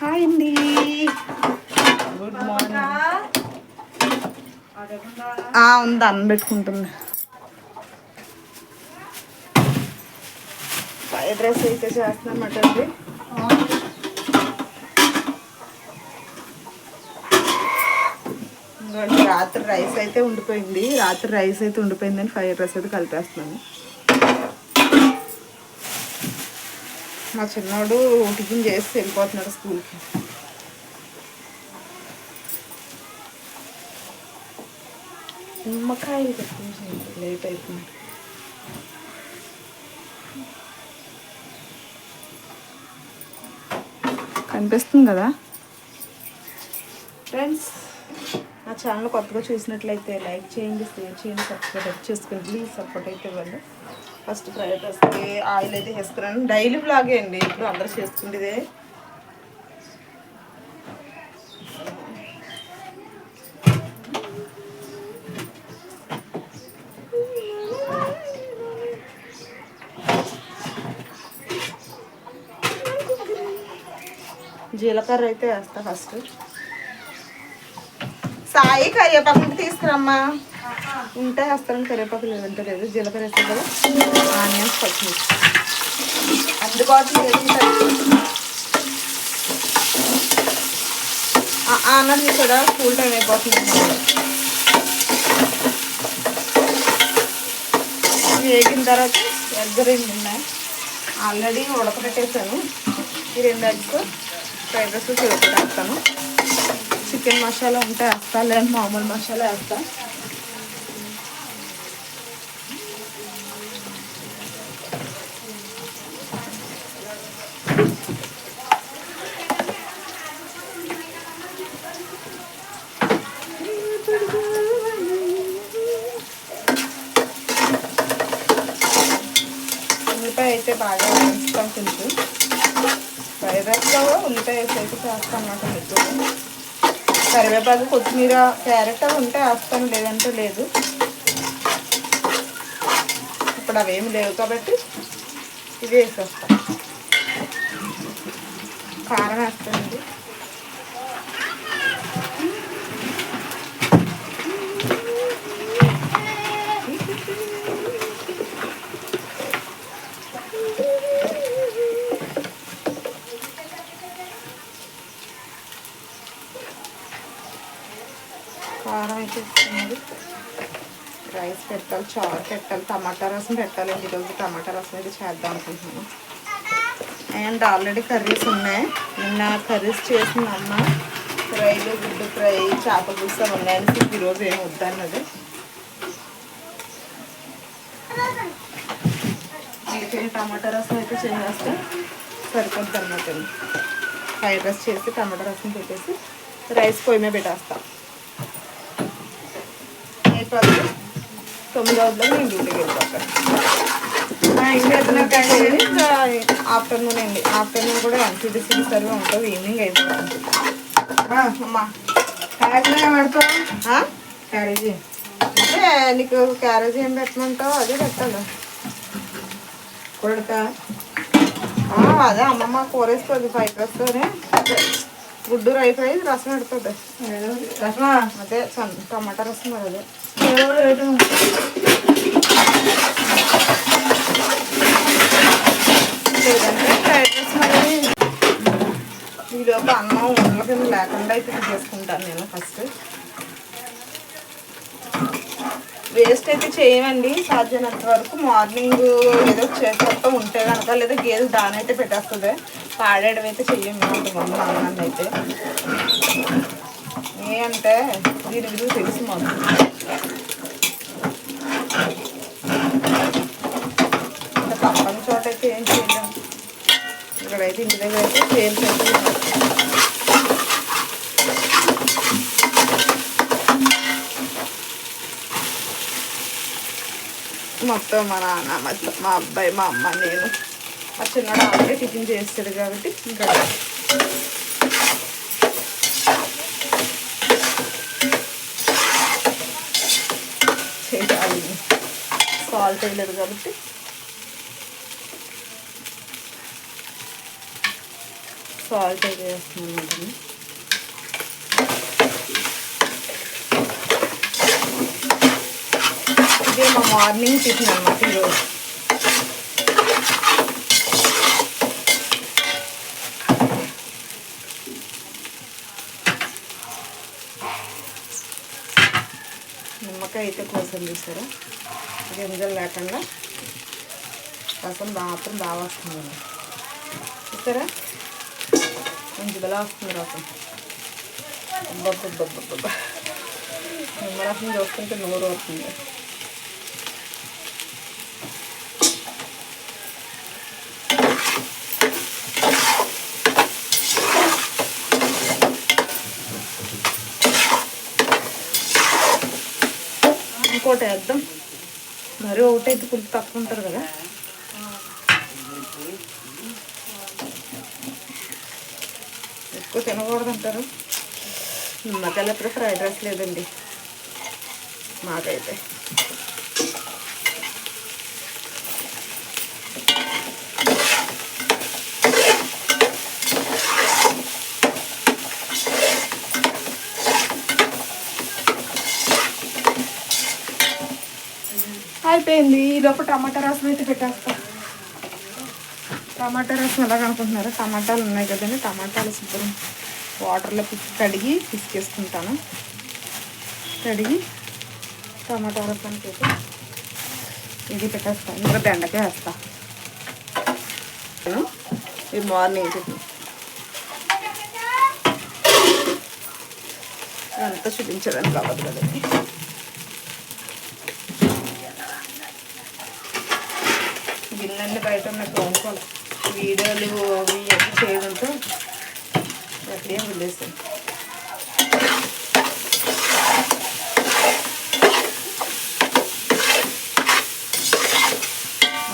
Hi అండి. Good morning ఉంది అన్నం పెట్టుకుంటుంది. ఫ్రైడ్ రైస్ అయితే చేస్తున్నమాట అండి రాత్రి రైస్ అయితే ఉండిపోయింది. రాత్రి రైస్ అయితే ఉండిపోయిందని ఫ్రైడ్ రైస్ అయితే కలిపేస్తున్నాను. మా చిన్నోడు టిఫిన్ చేసి వెళ్ళిపోతున్నాడు స్కూల్కి. నిమ్మకాయలు తెప్పించండి లేట్ అయిపోయింది. కనిపిస్తుంది కదా? ఫ్రెండ్స్ నా ఛానల్ కొత్తగా చూసినట్లయితే లైక్ చేయండి షేర్ చేయండి సబ్స్క్రైబ్ చేసుకోండి ప్లీజ్ సపోర్ట్ అయితే ఇవ్వండి. ఫస్ట్ ఫ్రై చేస్తే ఆయిల్ అయితే వేసుకున్నాను. డైలీ బ్లాగే అండి. ఇప్పుడు అందరూ చేసుకుంటేదే. జీలకర్ర అయితే వేస్తా ఫస్ట్. సాయి కరివేపాకు తీసుకురమ్మా. ఉంటే వేస్తాను కరివేపాకు లేదంటే లేదు జీలకర్ర వేస్తాం కదా ఆనియన్స్ పచ్చిమిర్చి. అందుబాటులో వేసి అన్నది కూడా స్కూల్ టైం అయిపోతుంది. వేగిన తర్వాత ఎగ్ రెండు ఉన్నాయి. ఆల్రెడీ ఉడకబెట్టేసాను. ఈ రెండు ఎగ్స్ ఫ్రైడ్ రైస్ చేస్తాను చికెన్ మసాలా ఉంటే వేస్తా లేదా మామూలు మసాలా వేస్తాను ఉల్లిపాయ అయితే బాగా వేస్తాం కొంచెం ఫ్రైడ్ రైస్లో వేస్తాను వేసి మీకు. కరివేపాకు కొత్తిమీర క్యారెట్ అవి ఉంటే వేస్తాను లేదంటే లేదు. ఇప్పుడు అవేమి లేవు కాబట్టి ఇవి వేసేస్తాను. కారం వేస్తానండి కారం అయితే ఇస్తున్నది రైస్ పెట్టాలి చా పెట్టాలి టమాటా రసం పెట్టాలండి ఈరోజు టమాటా రసం అయితే చేద్దాం అనుకుంటున్నాను. అండ్ ఆల్రెడీ కర్రీస్ ఉన్నాయి. నిన్న కర్రీస్ చేసిన అమ్మ ఫ్రైలు గుడ్డు ఫ్రై చేప పులుసు ఉన్నాయని ఈరోజు ఏమి వద్దన్నది. అయితే టమాటా రసం అయితే చేసేస్తే సరిపోద్ది అన్నమాట ఫ్రైడ్ రైస్ చేసి టమాటా రసం పెట్టేసి రైస్ పొయ్యి మీద పెట్టేస్తాం. అయిపోతుంది తొమ్మిది రోజుల్లో నేను డ్యూటీకి వెళ్ళిపోతాను ఇంకా ఆఫ్టర్నూన్ అండి. ఆఫ్టర్నూన్ కూడా ఎన్సీడీసీ సర్వే ఉంటుంది. ఈవినింగ్ అయిపోతుంది అమ్మా. క్యారేజ్ పెడతావు? క్యారేజీ. అదే నీకు క్యారేజ్ ఏం పెట్టమంటావు? అదే పెట్టాలి. కొడతా అదే అమ్మమ్మ కూర వేస్తుంది ఫ్రైడ్ రైస్తోనే. గుడ్డు రై ఫ్రై రసం పెడుతుంది. రసమా? అదే టమాటా రసం అదే. లేదంటే ఫ్రైడ్ రైస్ మరి. ఈలోపు అన్నం ఉండల కింద లేకుండా అయితే చేసుకుంటాను నేను ఫస్ట్ వేస్ట్ అయితే చేయమండి. సాధ్యమైనంత వరకు మార్నింగ్ ఏదో చేసేస్తాం ఉంటే కనుక లేదా గేదె దాని అయితే పెట్టేస్తుంది. పాడేయడం అయితే చెయ్యం కొంతమంది అన్నాన్ని అయితే. ఏ అంటే దీని విలువ తెలుసు మాకు ఇంకా తప్పని చోట అయితే ఏం చేద్దాం. ఇక్కడైతే ఇంటి దగ్గర అయితే సేమ్ మొత్తం మా నాన్న మొత్తం మా అబ్బాయి మా అమ్మ నేను. మా చిన్నడు ఆల్రెడీ టిఫిన్ చేస్తాడు కాబట్టి ఇంకా చేయాలి. సాల్ట్ వేయలేదు కాబట్టి సాల్ట్ అయితే వేస్తున్నాను అనమాట ఇది మా మార్నింగ్ టిఫిన్ అనమాట ఈరోజు. నిమ్మకాయ అయితే కోసం చూసారా గింజలు లేకుండా రసం మాత్రం బాగా వస్తుంది. చూస్తారా మంచి బలా వస్తుంది రసం అబ్బబ్బబ్బబ్బబ్బ నిమ్మరసం చూస్తుంటే నోరు అవుతుంది ఇంకోటి వేద్దాం మరి ఒకటైతే పులుపు తక్కువ ఉంటారు కదా ఎక్కువ తినకూడదు అంటారు నిమ్మకాయలు ఎప్పుడు ఫ్రైడ్ రైస్ లేదండి. మాకైతే. అయిపోయింది. ఈ లోపల టమాటా రసం అయితే పెట్టేస్తాను టమాటా రసం ఎలా అనుకుంటున్నారా టమాటాలు ఉన్నాయి కదండి. టమాటాలు శుభ్రం వాటర్లో పిసి కడిగి పిసికేసుకుంటాను. కడిగి టమాటా రసానికి అయితే ఇది పెట్టేస్తాను. ఇంకా బెండకాయ వేస్తాను ఇది మార్నింగ్ అంతా చూపించడానికి అవ్వదు కదండి గిన్నెన్ని బయట ఉన్న తోముకోవాలి వీడియోలు అవి అవి చేయడంతో అక్కడే వదిలేసాను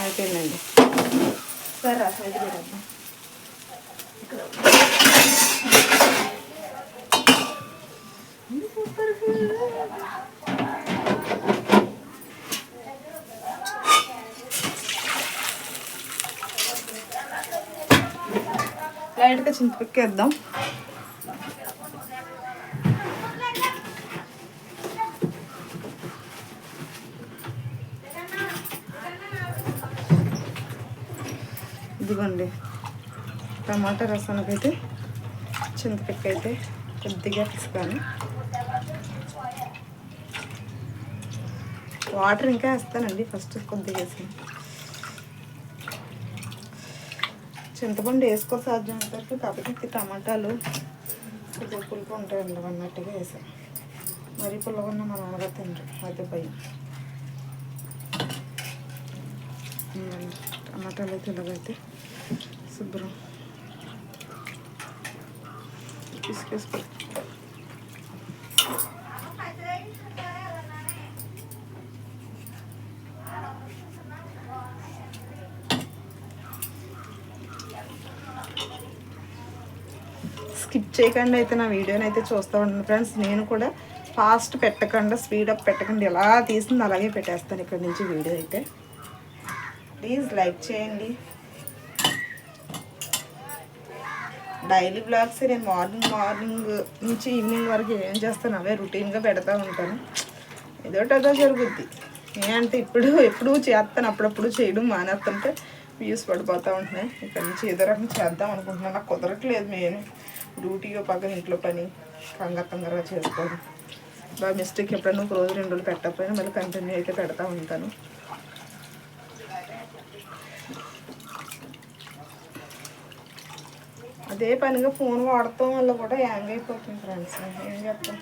అయిపోయిందండి. సరే రసం అయితే లైట్గా చింతపిక్క వేద్దాం. ఇదిగోండి టమాటా రసానికి అయితే చింతపిక్క అయితే కొద్దిగా పిసుకాను వాటర్ ఇంకా వేస్తానండి ఫస్ట్ కొద్దిగా వేసి చింతపండు వేసుకో సాధ్యం వరకు కాకపోతే టమాటాలు కొద్దిగా పులుపు ఉంటాయండి అన్నట్టుగా వేసాను మరీ పుల్లగా ఉన్న మా నాన్నగారు తినరు. అది భయం. టమాటాలు అయితే ఇలాగైతే శుభ్రం. తీసుకేసుకో స్కిప్ చేయకుండా అయితే నా వీడియోని అయితే చూస్తూ ఉంటాను ఫ్రెండ్స్. నేను కూడా ఫాస్ట్ పెట్టకుండా స్పీడ్ అప్ పెట్టకుండా ఎలా తీసింది అలాగే పెట్టేస్తాను ఇక్కడ నుంచి వీడియో అయితే. ప్లీజ్ లైక్ చేయండి. డైలీ బ్లాగ్స్ నేను మార్నింగ్ మార్నింగ్ నుంచి ఈవినింగ్ వరకు ఏం చేస్తాను అవే రొటీన్గా పెడతా ఉంటాను. ఏదోటదో జరుగుద్ది. ఏంటంటే ఇప్పుడు ఎప్పుడు చేస్తాను అప్పుడప్పుడు చేయడం మానేస్తుంటే వ్యూస్ పడిపోతూ ఉంటున్నాయి. ఇక్కడ నుంచి ఏదో రకం చేద్దాం అనుకుంటున్నాను. నాకు కుదరట్లేదు నేను డ్యూటీగా పక్కన ఇంట్లో పని కంగారు కంగారుగా చేసుకోవడం. బాగా మిస్టేక్ ఎప్పుడైనా ఒక రోజు రెండు రోజులు పెట్టకపోయినా మళ్ళీ కంటిన్యూ అయితే పెడతా ఉంటాను. అదే పనిగా ఫోన్ వాడటం వల్ల కూడా హ్యాంగ్ అయిపోతుంది ఫ్రెండ్స్ ఏం చెప్తాం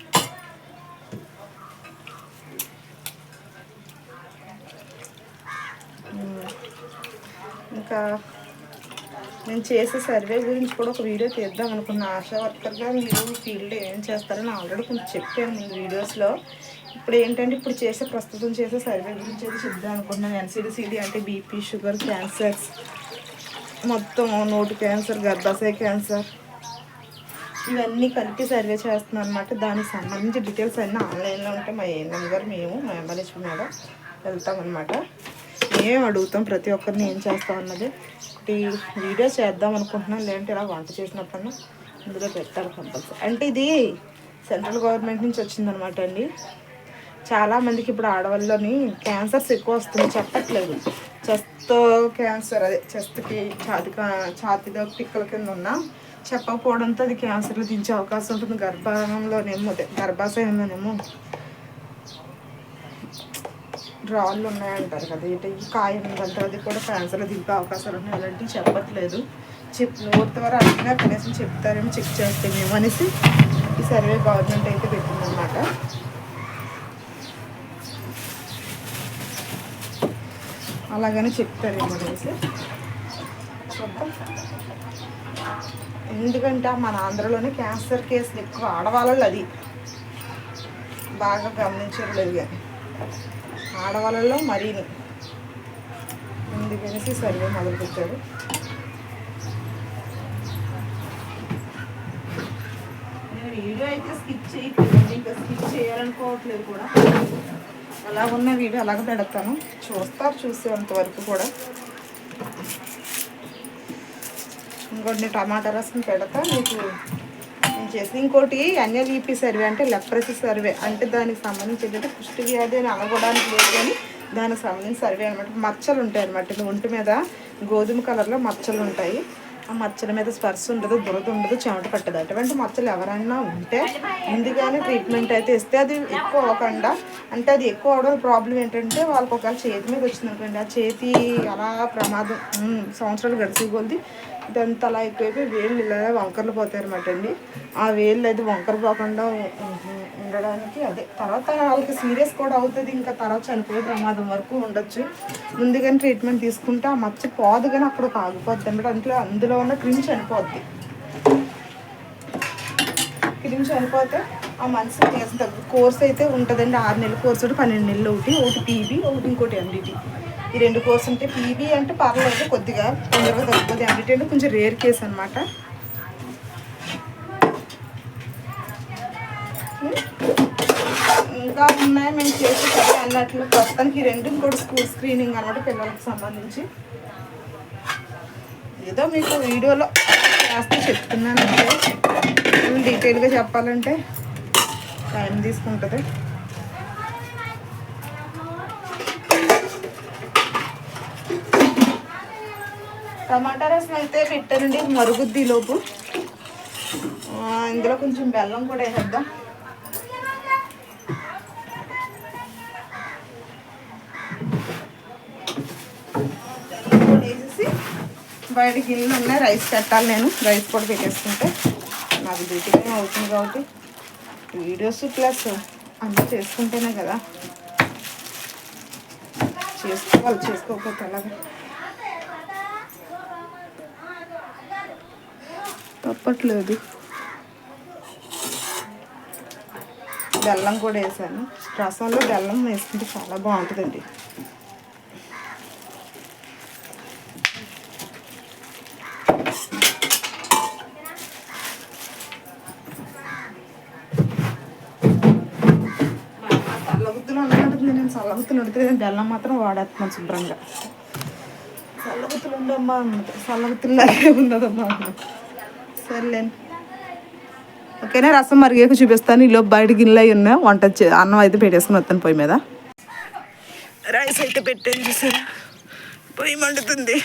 ఇంకా నేను చేసే సర్వే గురించి కూడా ఒక వీడియో తీద్దాం అనుకున్న. ఆశా వర్కర్గా మీరు ఫీల్డ్ ఏం చేస్తారని ఆల్రెడీ కొంచెం చెప్పాను ముందు వీడియోస్లో. ఇప్పుడు ఏంటంటే ఇప్పుడు చేసే ప్రస్తుతం చేసే సర్వే గురించి అయితే చెప్దాం అనుకుంటున్నాను ఎన్సీడీసీడీ అంటే బీపీ షుగర్ క్యాన్సర్స్ మొత్తం నోటి క్యాన్సర్ గర్భాశయ క్యాన్సర్. ఇవన్నీ కలిపి సర్వే చేస్తున్నాను అనమాట దానికి సంబంధించి డీటెయిల్స్ అన్నీ ఆన్లైన్లో ఉంటే మా ఏఎన్ఎం గారు మేము మా ఎంబలిష్ మీద వెళ్తామన్నమాట మేము అడుగుతాం ప్రతి ఒక్కరిని ఏం చేస్తాం అన్నది. ఒకటి వీడియో చేద్దాం అనుకుంటున్నాను లేదంటే ఇలా వంట చేసినప్పుడు ఇందులో పెట్టాలి కంపల్సరీ అంటే ఇది సెంట్రల్ గవర్నమెంట్ నుంచి వచ్చిందనమాట అండి. చాలామందికి ఇప్పుడు ఆడవాళ్ళని క్యాన్సర్స్ ఎక్కువ వస్తుంది చెప్పట్లేదు. చెస్ట్ క్యాన్సర్ అదే చెస్ట్కి ఛాతి ఛాతిలో పిక్కల కింద ఉన్న చెప్పకపోవడంతో అది క్యాన్సర్లు దించే అవకాశం ఉంటుంది. గర్భంలోనేమో గర్భాశయంలోనేమో రాళ్ళు ఉన్నాయంటారు కదా. ఇటు ఈ కాయ ఉందంటారు అది కూడా క్యాన్సర్లో దింపే అవకాశాలు ఉన్నాయి. అలాంటివి చెప్పట్లేదు. చెప్ నోటి ద్వారా అడిగినా కనీసం చెప్తారేమో చెక్ చేస్తే మేము అనేసి ఈ సర్వే గవర్నమెంట్ అయితే పెట్టిందనమాట అలాగని చెప్తారేమో అనేసి. చూద్దాం. ఎందుకంటే మన ఆంధ్రలోనే క్యాన్సర్ కేసులు ఎక్కువ ఆడవాళ్ళలో అది బాగా గమనించలేదు కానీ. ఆడవాళ్ళలో మరీని అందుకనేసి సర్వే మొదలుపెట్టారు నేను వీడియో అయితే స్కిప్ చేయట్లేదు ఇంకా స్కిప్ చేయాలనుకోవట్లేదు కూడా. అలా ఉన్న వీడియో అలాగ పెడతాను. చూస్తారు చూసేంత వరకు కూడా. ఇంకొన్ని టమాటా రసం పెడతా మీకు చేసి ఇంకోటి ఎన్ఎల్ఈపీ సర్వే అంటే లెప్రసీ సర్వే. అంటే దానికి సంబంధించి ఏంటంటే కుష్టి వ్యాధి అని అనగడానికి లేదు కానీ దానికి సంబంధించి సర్వే అనమాట మచ్చలు ఉంటాయి అనమాట ఇది ఒంటి మీద గోధుమ కలర్లో మచ్చలు ఉంటాయి. ఆ మచ్చల మీద స్పర్శ ఉండదు దురద ఉండదు చెమట పట్టదు. అటువంటి మచ్చలు ఎవరైనా ఉంటే ముందుగానే ట్రీట్మెంట్ అయితే ఇస్తే అది ఎక్కువ అవ్వకుండా అంటే అది ఎక్కువ అవడం ప్రాబ్లం ఏంటంటే వాళ్ళకి ఒకవేళ చేతి మీద వచ్చింది అనుకోండి ఆ చేతి అలా ప్రమాదం సంవత్సరాలు గడిచి కొద్ది ఇదంతా అలా ఎక్కువైపోయి వేళ్ళు ఇలా వంకర్లు పోతాయన్నమాట అండి. ఆ వేళ్ళు అది వంకర పోకుండా ఉండడానికి అదే. తర్వాత వాళ్ళకి సీరియస్ కూడా అవుతుంది ఇంకా తర్వాత చనిపోయే ప్రమాదం వరకు ఉండొచ్చు. ముందుగానే ట్రీట్మెంట్ తీసుకుంటే ఆ మచ్చ పోదు కానీ అక్కడ ఆగిపోద్ది అనమాట అందులో అందులో ఉన్న క్రిమి చనిపోద్ది. క్రిమి చనిపోతే ఆ మనిషి చేసిన కోర్స్ అయితే ఉంటుందండి. ఆరు నెలల కోర్స్ ఒకటి పన్నెండు నెలలు ఒకటి ఒకటి టీవీ ఒకటి ఇంకోటి ఎండిటీ ఈ రెండు కోర్స్ ఉంటే పీబీ అంటే పర్లేదు కొద్దిగా తొందరగా తగ్గిపోతే ఎండిటీ అంటే కొంచెం రేర్ కేసు అనమాట ఇంకా ఉన్నాయి మేము చేసే సరే అన్నట్లు. ప్రస్తుతానికి రెండు కూడా స్కూల్ స్క్రీనింగ్ అనమాట పిల్లలకు సంబంధించి. ఏదో మీకు వీడియోలో చేస్తే చెప్తున్నాను అంటే డీటెయిల్గా చెప్పాలంటే టైం తీసుకుంటుంది. టమాటా రసం అయితే పెట్టానండి మరుగుద్ది లోపు. ఇందులో కొంచెం బెల్లం కూడా వేసేద్దాం. వేసేసి బయట గిన్నెలు ఉన్నాయి రైస్ పెట్టాలి నేను. రైస్ కూడా పెట్టేసుకుంటే నాకు డ్యూటీ అవుతుంది కాబట్టి. వీడియోస్ ప్లస్ అన్నీ చేసుకుంటేనే కదా. చేసుకోవాలి చేసుకోకపోతే అలాగే తప్పట్లేదు. బెల్లం కూడా వేసాను. రసంలో బెల్లం వేసుకుంటే చాలా బాగుంటుందండి. చల్లగుత్తులు అనుకుంటుంది నేను చల్లగుత్తులు అడిగితే బెల్లం మాత్రం వాడేస్తున్నాను శుభ్రంగా. చల్లగుత్తులు ఉండమ్మా. చల్లగుత్తులు లాగే ఉన్నదమ్మా. సర్లేండి ఓకేనా? రసం మరిగాక చూపిస్తాను. ఈలో బయట గిన్నెలు అయి వంట చే- అన్నం అయితే పెట్టేసుకుని వస్తాను పొయ్యి మీద. రైస్ అయితే పెట్టాను చూసారా? పొయ్యి మండుతుంది.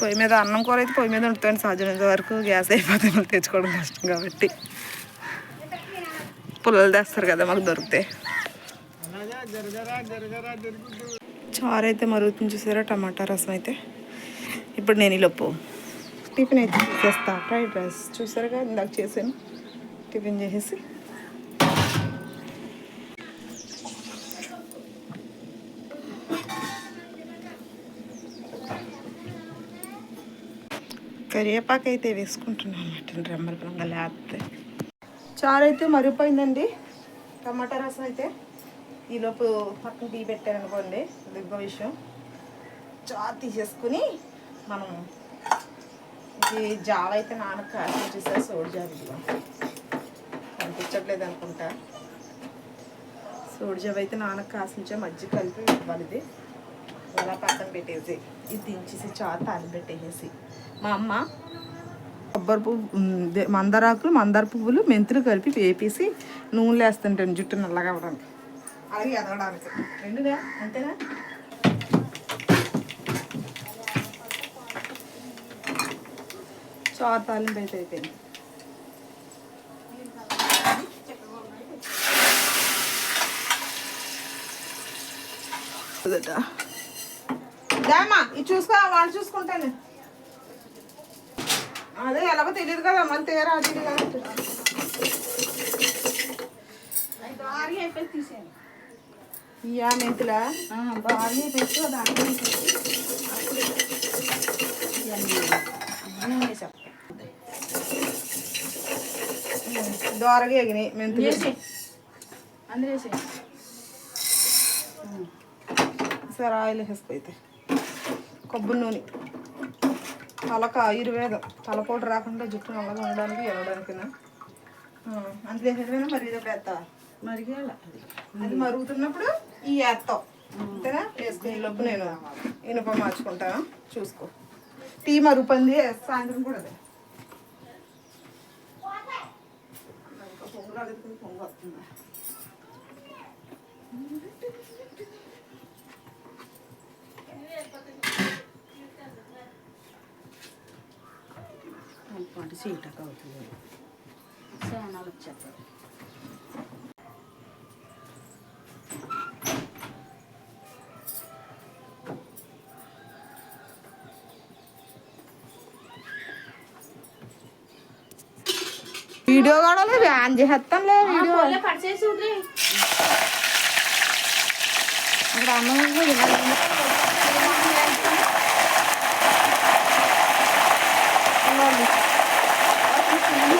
పొయ్యి మీద అన్నం కూర అయితే పొయ్యి మీద వండుతాను. సాధ్యమైనంత వరకు గ్యాస్ అయిపోతే మళ్ళీ తెచ్చుకోవడం కష్టం కాబట్టి. పుల్లలు తెస్తారు కదా మాకు దొరుకుతాయి చారు అయితే మరుగుతుంది చూసారా? టమాటా రసం అయితే. ఇప్పుడు నేను ఈలోపు టిఫిన్ అయితే చేస్తా. ఫ్రైడ్ రైస్ చూసారుగా? ఇందాక చేశాను. టిఫిన్ చేసేసి. కరివేపాకు అయితే వేసుకుంటున్నాను అన్నమాట. రెమ్మల పొలంగా లేకపోతే. చారు అయితే మరిగిపోయిందండి. టమాటా రసం అయితే ఈలోపు పక్కన టీ పెట్టాను అనుకోండి. అది విషయం. చారు తీసేసుకుని మనం ఇది జావ అయితే నాన్న కాసి చూసా సోడి జావ ఇదిగో కనిపించట్లేదు అనుకుంటా. సోడి జావ అయితే నాన్న కాసించా మజ్జిగ కలిపి ఇవ్వాలిది అలా పక్కన పెట్టేసి ఇది దించేసి చాలా తాలి పెట్టేసి మా అమ్మ కొబ్బరి పువ్వు ఉమ్, దే- మందారాకులు మందార పువ్వులు మెంతులు కలిపి వేపేసి నూనెలు వేస్తుంటాను జుట్టు నల్లగా అవ్వడానికి. అలాగే ఎదగడానికి. రెండుగా అంతేనా? చారు తాలింపు అయితే అయిపోయింది. దామా ఇది చూసుకో వాళ్ళు చూసుకుంటాను. అదే ఎలాగో తెలియదు కదా మళ్ళీ తేరా అది భారీ అయిపోయి తీసేయండి. ఇయా మెంతులా? భారీ పెట్టి దాంట్లో ఇవన్నీ అన్నీ వేసాం దోరగా ఎగినాయి. మెంతులు సరే ఆయిల్ వేసుకోయితే కొబ్బరి నూనె. తలక ఆయుర్వేదం. తలపోటు రాకుండా జుట్టు నల్లగా ఉండడానికి వెళ్ళడానికి అంతే వేసేటమైనా మరి ఇది వేస్తా మరిగేళ అది మరుగుతున్నప్పుడు ఈ వేస్తాం. అంతేనా? వేసుకునే లోపు నేను ఇనుప మార్చుకుంటాను. చూసుకో. టీ మరుగుపంది సాయంత్రం కూడా అదే ఇంకా పొంగు రాలేదు కదా, పొంగు వస్తుందా పాటు చీటకు అవుతుంది సేనాలు వచ్చేస్తారు వీడియో కూడా లేదు ఆన్ వీడియో. అక్కడ.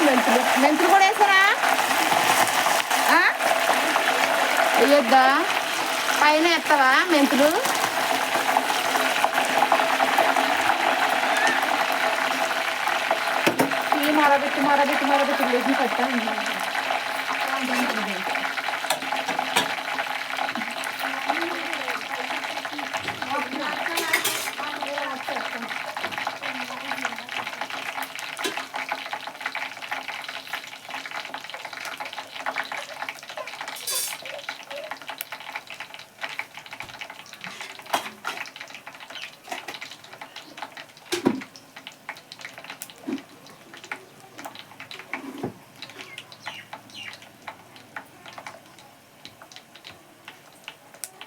మెంతులు మెంతులు కూడా వేసారా ఆ? వేయొద్దా? పైన ఎత్తవా మెంతులు? तुम्हारा भी तुम्हारा भी तुम्हारा भी तुम लोग ही करता है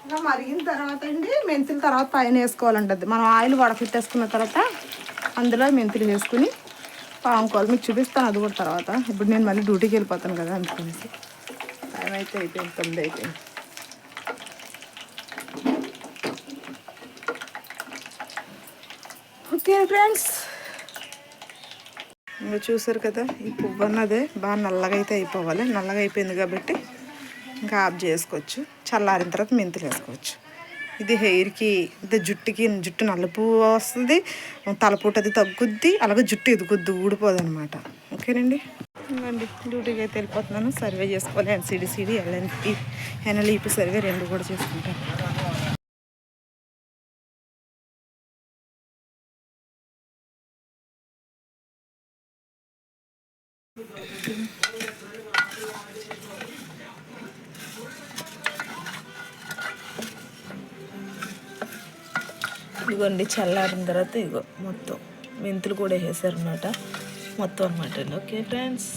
ఇలా మరిగిన తర్వాత అండి మెంతుల తర్వాత పైన వేసుకోవాలంటది. మనం ఆయిల్ వడపెట్టేసుకున్న తర్వాత అందులో మెంతులు వేసుకుని పాముకోవాలి మీకు చూపిస్తాను అది కూడా తర్వాత. ఇప్పుడు నేను మళ్ళీ డ్యూటీకి వెళ్ళిపోతాను కదా అనుకునేసి. టైం అయితే అయిపోయింది తొమ్మిది అయిపోయింది. Okay friends. ఇంకా చూసారు కదా ఈ పువ్వు అన్నదే బాగా నల్లగా అయితే అయిపోవాలి. నల్లగా అయిపోయింది కాబట్టి ఇంకా ఆఫ్ చేసుకోవచ్చు. చల్లారిన తర్వాత మెంతులు వేసుకోవచ్చు. ఇది హెయిర్కి అంటే జుట్టుకి జుట్టు నలుపు వస్తుంది తలపూట అది తగ్గుద్ది అలాగే జుట్టు ఎదుగుద్ది ఊడిపోదు అనమాట ఓకేనండి? ఇంకండి డ్యూటీకి అయితే వెళ్ళిపోతున్నాను. సర్వే చేసుకోవాలి. ఎన్సీడీసీడీ ఎల్ఎన్పి ఎన్ఎల్ఈపి సర్వే రెండు కూడా చేసుకుంటాను. చల్లారిన తర్వాత ఇగో మొత్తం మెంతులు కూడా వేసారనమాట మొత్తం అనమాట అండి. Okay friends.